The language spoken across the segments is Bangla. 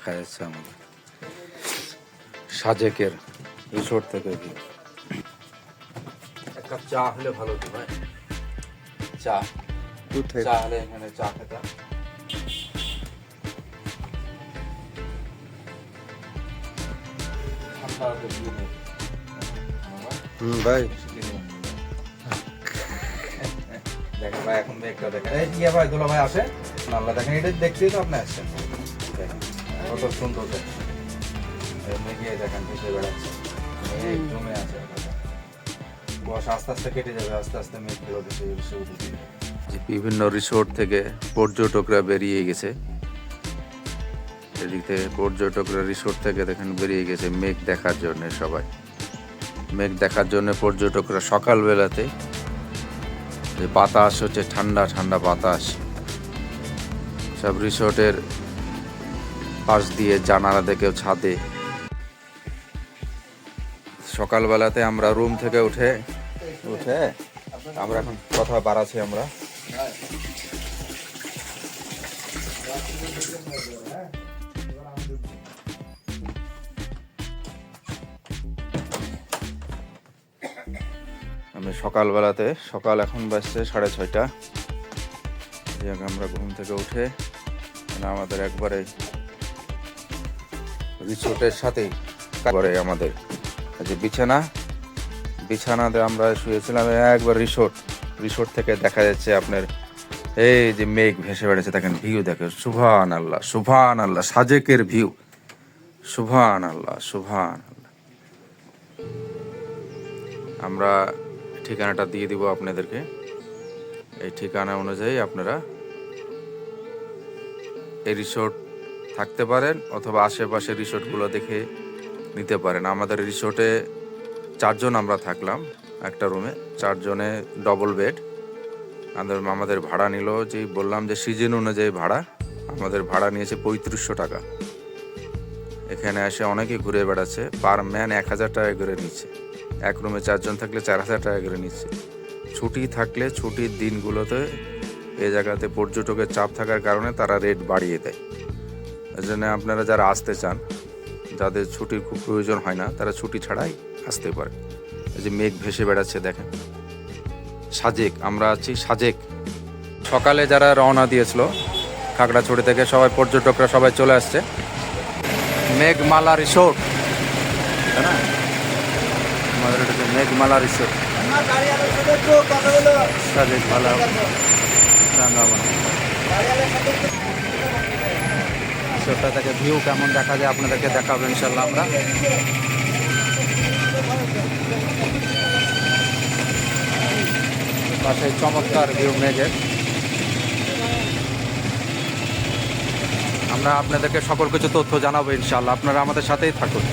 দেখা যাচ্ছে আমাদের। সাজেকের রিসোর্ট থেকে view। এক কাপ চা হলে ভালো হতো ভাই। চা। কোথায় চা হলে এখানে চা খেতাম। হুম ভাই। দেখেন ভাই এখন মেঘটা দেখেন। এই কি ভাই দুলা ভাই আসে? আল্লাহ দেখেন এটা দেখছি তো আপনি আসছেন। কত সুন্দর মেঘে দেখেন, ভেসে বেড়াচ্ছে। মেঘ জমে আছে আস্তে আস্তে কেটে যাবে, আস্তে আস্তে উঠেছে বিভিন্ন রিসোর্ট থেকে পর্যটকরা বেরিয়ে গেছে। এদিক থেকে পর্যটকরা রিসোর্ট থেকে দেখেন বেরিয়ে গেছে মেঘ দেখার জন্য সবাই। মেঘ দেখার জন্য পর্যটকরা সকালবেলাতে যে বাতাস হচ্ছে, ঠান্ডা ঠান্ডা বাতাস। সব রিসোর্টের পাশ দিয়ে জানালা থেকেও ছাদে। সকালবেলাতে আমরা রুম থেকে উঠে উঠে আমরা এখন কথা বাড়াচ্ছি আমরা। আমি সকালবেলাতে, সকাল এখন বাজছে সাড়ে ছয়টা। আমরা ঘুম থেকে উঠে মানে আমাদের একবারে রিসোর্টের সাথেই একবারে আমাদের। যে বিছানা, বিছানাতে আমরা শুয়েছিলাম একবার রিসোর্ট। রিসোর্ট থেকে দেখা যাচ্ছে আপনার এই যে মেঘ ভেসে বেড়েছে, দেখেন ভিউ দেখে। সুভান আল্লাহ সুভান আল্লাহ সাজেকের ভিউ সুভান আল্লাহ সুভান আল্লাহ আমরা ঠিকানাটা দিয়ে দিব আপনাদেরকে। এই ঠিকানা অনুযায়ী আপনারা এই রিসোর্ট থাকতে পারেন অথবা আশেপাশে রিসোর্টগুলো দেখে নিতে পারেন। আমাদের রিসোর্টে চারজন আমরা থাকলাম একটা রুমে। চারজনে ডবল বেড আমাদের ভাড়া নিল যেই বললাম যে সিজন অনুযায়ী ভাড়া। আমাদের ভাড়া নিয়েছে পঁয়ত্রিশশো টাকা। এখানে এসে অনেকে ঘুরে বেড়াচ্ছে। পার ম্যান এক হাজার টাকা করে নিচ্ছে। এক রুমে চারজন থাকলে চার হাজার টাকা করে নিচ্ছে। ছুটি থাকলে ছুটির দিনগুলোতে এ জায়গাতে পর্যটকের চাপ থাকার কারণে তারা রেট বাড়িয়ে দেয়। এই জন্য আপনারা যারা আসতে চান, যাদের ছুটির খুব প্রয়োজন হয় না, তারা ছুটি ছাড়াই আসতে পারে। এই যে মেঘ ভেসে বেড়াচ্ছে, দেখেন। সাজেক, আমরা আছি সাজেক। সকালে যারা রওনা দিয়েছিল, খাগড়াছড়ি থেকে সবাই পর্যটকরা সবাই চলে আসছে। মেঘমালা রিসোর্ট। মেঘমালা রিসোর্ট। সাজেক ভালা। রাঙ্গামাটি রিসোর্টটা থেকে ভিউ কেমন দেখা যায় আপনাদেরকে দেখাবো ইনশাল্লাহ আমরা। পাশে চমৎকার ভিউ মেঘের। আমরা আপনাদেরকে সকল কিছু তথ্য জানাব ইনশাল্লাহ আপনারা আমাদের সাথেই থাকুন।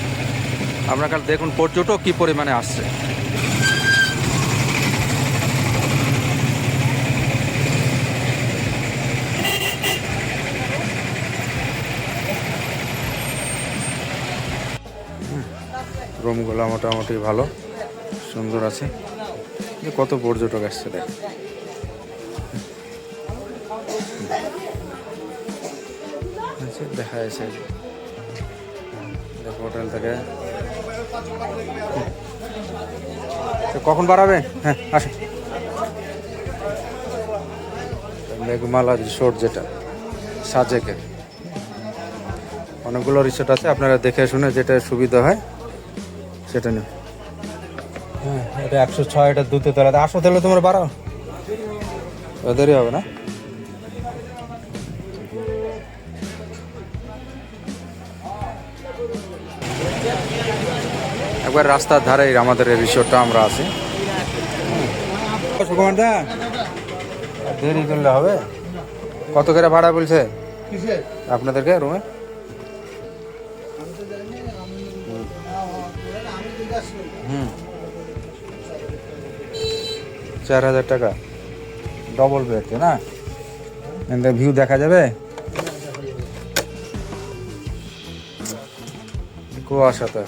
আপনারা দেখুন পর্যটক কি পরিমাণে আসছে। রুমগুলো মোটামুটি ভালো সুন্দর আছে। কত পর্যটক আসছে দেখ। আচ্ছা, দেখা যাচ্ছে। হোটেল থেকে। কখন বাড়াবে? হ্যাঁ আসুন মেঘমালা রিসোর্ট যেটা সাজেকে অনেকগুলো রিসোর্ট আছে আপনারা দেখে শুনে যেটা সুবিধা হয় সেটা নিন হ্যাঁ এটা একশো ছয় এটা দুটো তলাতে আসো তাহলে তোমার বাড়াও। ওদেরই হবে না? একবার রাস্তার ধারে আমাদের এই রিসোর্টটা আমরা আছি। সুকুমারদা দেরি করলে হবে? কত করে ভাড়া বলছে? আপনাদেরকে রুমে হুম। চার হাজার টাকা। ডবল বেড না? এখান ভিউ দেখা যাবে? কুয়াশা তো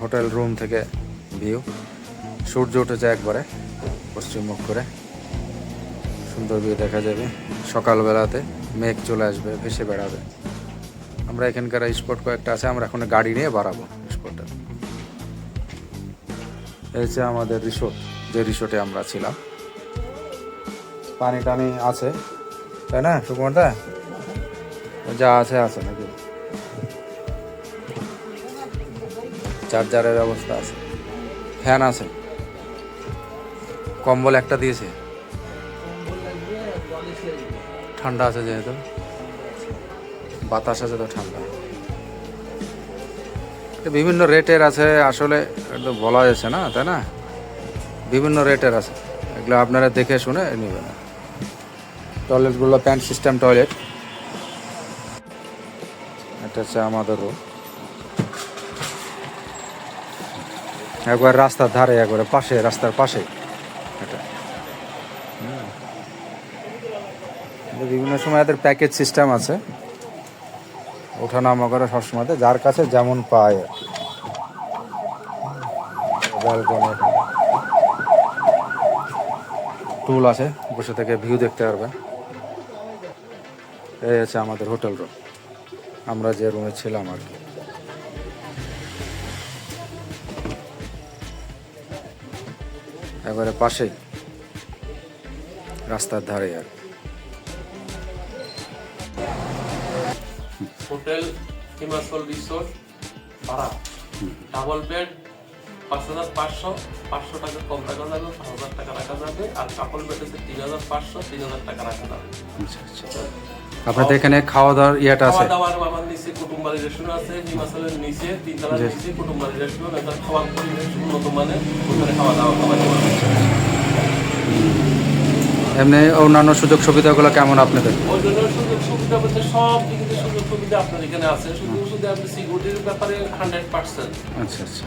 হোটেল রুম থেকে ভিউ সূর্য উঠেছে একবারে, পশ্চিম মুখ করে। সুন্দর ভিউ দেখা যাবে। সকালবেলাতে মেঘ চলে আসবে, ভেসে বেড়াবে। আমরা এখানকার স্পট কয়েকটা আছে, আমরা এখন গাড়ি নিয়ে বাড়াবো। হচ্ছে আমাদের রিসোর্ট, যে রিসোর্টে আমরা ছিলাম। পানি টানি আছে, তাই না সুকুমার দা যা আছে আছে নাকি? চার্জারের ব্যবস্থা আছে। ফ্যান আছে। কম্বল একটা দিয়েছে। ঠান্ডা আছে যেহেতু। বাতাস আছে তো ঠান্ডা। বিভিন্ন রেটের আছে, আসলে তো বলা যাচ্ছে না, তাই না? বিভিন্ন রেটের আছে। এগুলো আপনারা দেখে শুনে নেবেন। টয়লেটগুলো, প্যান্ট সিস্টেম টয়লেট। এটা হচ্ছে আমাদের একবার রাস্তার ধারে, একবারে পাশে, রাস্তার পাশে। এটা। বিভিন্ন সময় এদের প্যাকেজ সিস্টেম আছে। ওঠানামা করে সবসময় যার কাছে যেমন পায় টুল আছে, বসে থেকে ভিউ দেখতে পারবেন এই আছে আমাদের হোটেল রুম। আমরা যে রুমে ছিলাম আর কি। একবারে পাশেই, রাস্তার ধারে আর হোটেল হিমাচল রিসোর্ট ভাড়া। ডাবল বেড পাঁচ হাজার পাঁচশো পাঁচশো টাকা কম রাখা যাবে পাঁচ হাজার টাকা রাখা যাবে আর কাপল বেড হচ্ছে তিন হাজার পাঁচশো তিন হাজার টাকা রাখা যাবে। আচ্ছা আচ্ছা। আপনাদের এখানে খাওয়া দাওয়ার ইয়েটা আছে? খাওয়া দাওয়ার আমার নিচে কুটুম্বারি রেস্টুরেন্ট আছে হিমাচলের নিচে তিনতলার নিচে কুটুম্বারি রেস্টুরেন্ট এটা খাবার পরিবেশ উন্নত মানের ওখানে খাওয়া দাওয়া খাবার দাওয়া এমনি অন্যান্য সুযোগ সুবিধাগুলো কেমন আপনাদের? জন্য সুযোগ সুবিধা বলতে সব দিক সুবিধা আপনার এখানে আছে শুধু শুধু আপনি সিকিউরিটির ব্যাপারে হান্ড্রেড পার্সেন্ট আচ্ছা আচ্ছা।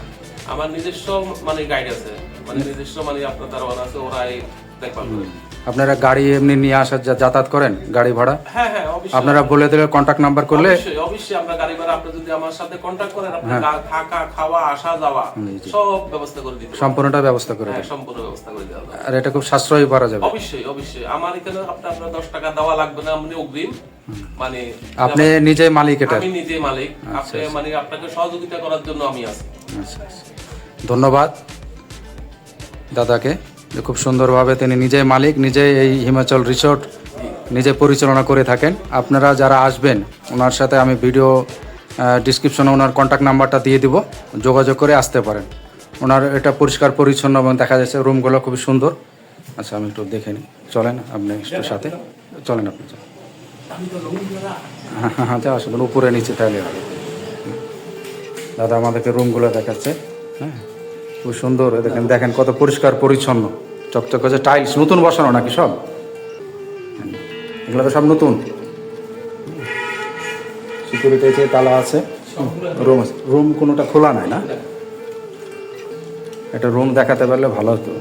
আমার নিজস্ব মানে গাইড আছে মানে নিজস্ব মানে আপনার দারোয়ান আছে ওরাই দেখভাল করে। আপনারা গাড়ি এমনি নিয়ে আসার যাতায়াত করেন গাড়ি ভাড়া? হ্যাঁ হ্যাঁ অবশ্যই। আপনারা বলে দিলে কন্ট্যাক্ট নাম্বার করলে অবশ্যই অবশ্যই আমরা গাড়ি ভাড়া আপনি যদি আমার সাথে কন্ট্যাক্ট করেন আপনি থাকা খাওয়া আসা যাওয়া সব ব্যবস্থা করে দিতে সম্পূর্ণটা ব্যবস্থা করে হ্যাঁ সম্পূর্ণ ব্যবস্থা করে দেওয়া আর এটা খুব সাশ্রয়ী করা যাবে। অবশ্যই অবশ্যই। আমার এখানে আপনার আপনার দশ টাকা দেওয়া লাগবে না আপনি অগ্রিম। মানে আপনি নিজেই মালিক এটা। আমি নিজে মালিক। আপনি মানে আপনাকে সহযোগিতা করার জন্য আমি আছি। আচ্ছা আচ্ছা। ধন্যবাদ দাদাকে যে খুব সুন্দরভাবে তিনি নিজেই মালিক নিজেই এই হিমাচল রিসোর্ট নিজে পরিচালনা করে থাকেন। আপনারা যারা আসবেন ওনার সাথে আমি ভিডিও ডিসক্রিপশনে ওনার কন্ট্যাক্ট নাম্বারটা দিয়ে দিব। যোগাযোগ করে আসতে পারেন। ওনার এটা পরিষ্কার পরিচ্ছন্ন এবং দেখা যাচ্ছে রুমগুলো খুবই সুন্দর। আচ্ছা আমি একটু দেখে নিই। চলেন আপনি একটু সাথে। চলেন আপনি। হ্যাঁ যা আসবেন উপরে নিচে তাহলে দাদা আমাদেরকে রুমগুলো দেখাচ্ছে হ্যাঁ? খুব সুন্দর, দেখেন দেখেন, কত পরিষ্কার, পরিচ্ছন্ন। চকচক করছে টাইলস, নতুন বসানো নাকি সব? এগুলো তো সব নতুন। সিকিউরিটি আছে তালা আছে, রুম আছে। রুম কোনোটা খোলা নাই না? একটা রুম দেখাতে পারলে ভালো হতো।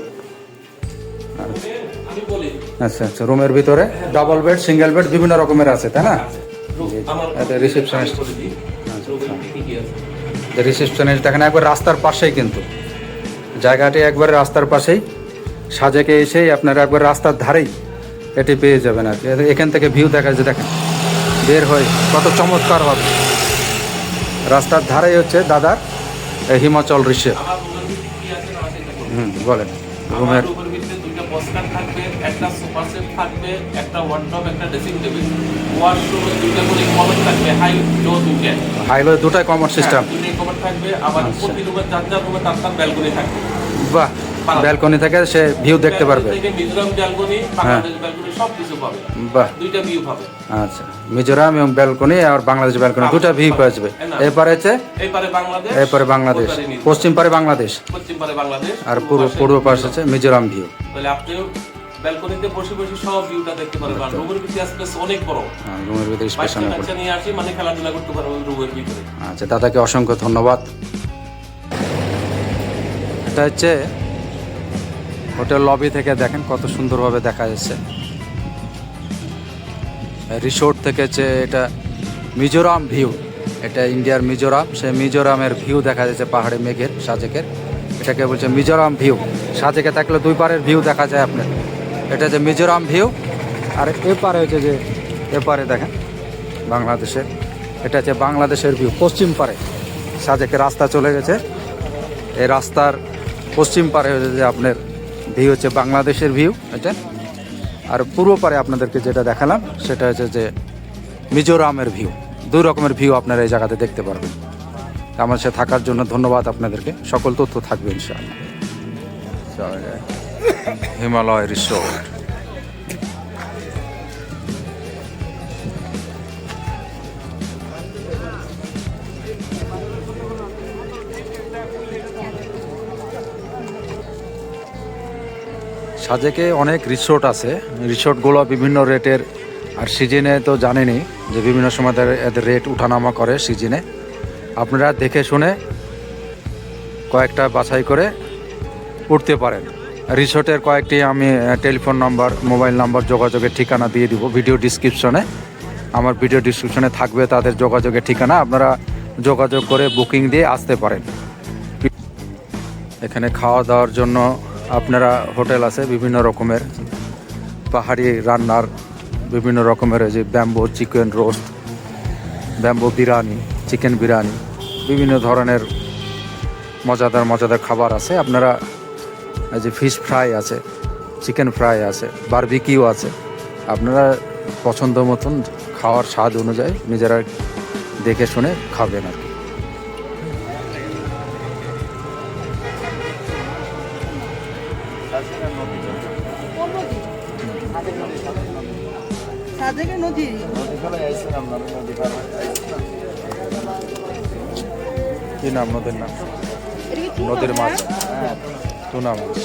আচ্ছা আচ্ছা রুমের ভিতরে ডাবল বেড সিঙ্গেল বেড বিভিন্ন রকমের আছে তাই না? আছে? যে রিসেপশনিস্ট দেখেন একবার রাস্তার পাশেই কিন্তু। জায়গাটি একবার রাস্তার পাশেই। সাজেকে এসেই আপনারা একবার রাস্তার ধারেই এটি পেয়ে যাবেন আর কি। এখান থেকে ভিউ দেখা যাচ্ছে দেখেন বের হয়ে কত চমৎকার হবে রাস্তার ধারেই হচ্ছে দাদার হিমাচল রিসেপ। হুম বলেন। রুমের বস্কার থাকবে একটা সুপার সেট থাকবে একটা ওয়ার্ডরোব একটা ড্রেসিং টেবিল ওয়াশরুমে দুটো করে কমন থাকবে হাই লো দুটো হাই লো দুটাই কমন সিস্টেম দুটোই কমন থাকবে আবার প্রতি রুমে চার চার রুমে তার তার ব্যালকনি থাকবে। বাহ ব্যালকনি থেকে সে ভিউ দেখতে পারবে। বাহ। ভিউ পাবে। আচ্ছা। মিজোরাম এবং ব্যালকনি আর বাংলাদেশ ব্যালকনি দুটা ভিউ পাওয়া যাবে। এরপরে হচ্ছে? বাংলাদেশ। পশ্চিম পারে বাংলাদেশ। আর পূর্ব পূর্ব পাশে হচ্ছে মিজোরাম ভিউ তাহলে আপনিও ব্যালকনিতে বসে বসে সব ভিউটা দেখতে পারবেন। আর রুমের ভিতরে স্পেস অনেক বড়। রুমের ভিতরে স্পেশাল বাচ্চা কাচ্চা নিয়ে আসি মানে খেলাধুলা করতে পারবে রুমের ভিতরে। আচ্ছা দাদাকে অসংখ্য ধন্যবাদ। এটা হচ্ছে হোটেল লবি থেকে দেখেন কত সুন্দরভাবে দেখা যাচ্ছে। রিসোর্ট থেকে যে এটা মিজোরাম ভিউ, এটা ইন্ডিয়ার মিজোরাম সে মিজোরামের ভিউ দেখা যাচ্ছে পাহাড়ে মেঘের, সাজেকের। এটাকে বলছে মিজোরাম ভিউ। সাজেকে থাকলে দুই পারের ভিউ দেখা যায় আপনার। এটা যে মিজোরাম ভিউ, আর এপারে হচ্ছে যে এপারে দেখেন বাংলাদেশের। এটা হচ্ছে বাংলাদেশের ভিউ, পশ্চিম পারে। সাজেকে রাস্তা চলে গেছে। এই রাস্তার পশ্চিম পারে হচ্ছে যে আপনার ভিউ হচ্ছে বাংলাদেশের ভিউ, এটা। আর পূর্ব পারে আপনাদেরকে যেটা দেখালাম, সেটা হচ্ছে যে মিজোরামের ভিউ, দুই রকমের ভিউ আপনারা এই জায়গাতে দেখতে পারবেন। আমার সাথে থাকার জন্য ধন্যবাদ আপনাদেরকে। সকল তথ্য থাকবে, ইনশাআল্লাহ। হিমালয় রিসোর্ট। সাজেকে অনেক রিসোর্ট আছে। রিসোর্টগুলো বিভিন্ন রেটের, আর সিজনে তো জানেনই যে বিভিন্ন সময় এদের রেট উঠানামা করে সিজনে আপনারা দেখে শুনে কয়েকটা বাছাই করে উঠতে পারেন। রিসোর্টের কয়েকটি আমি টেলিফোন নাম্বার মোবাইল নাম্বার যোগাযোগের ঠিকানা দিয়ে দিব ভিডিও ডিসক্রিপশনে আমার ভিডিও ডিসক্রিপশনে থাকবে তাদের যোগাযোগের ঠিকানা, আপনারা যোগাযোগ করে বুকিং দিয়ে আসতে পারেন। এখানে খাওয়া দাওয়ার জন্য আপনারা হোটেল আছে বিভিন্ন রকমের। পাহাড়ি রান্নার বিভিন্ন রকমের যে bamboo, chicken roast, bamboo biryani, chicken biryani, বিভিন্ন ধরনের মজাদার মজাদার খাবার আছে। আপনারা যে ফিশ ফ্রাই আছে চিকেন ফ্রাই আছে বারবিকিউ আছে, আপনারা পছন্দ মতন খাওয়ার স্বাদ অনুযায়ী নিজেরা দেখে শুনে খাবেন আর কি। কি নাম নদীর নাম? নদীর মাছ। হ্যাঁ? টুনা মাছ।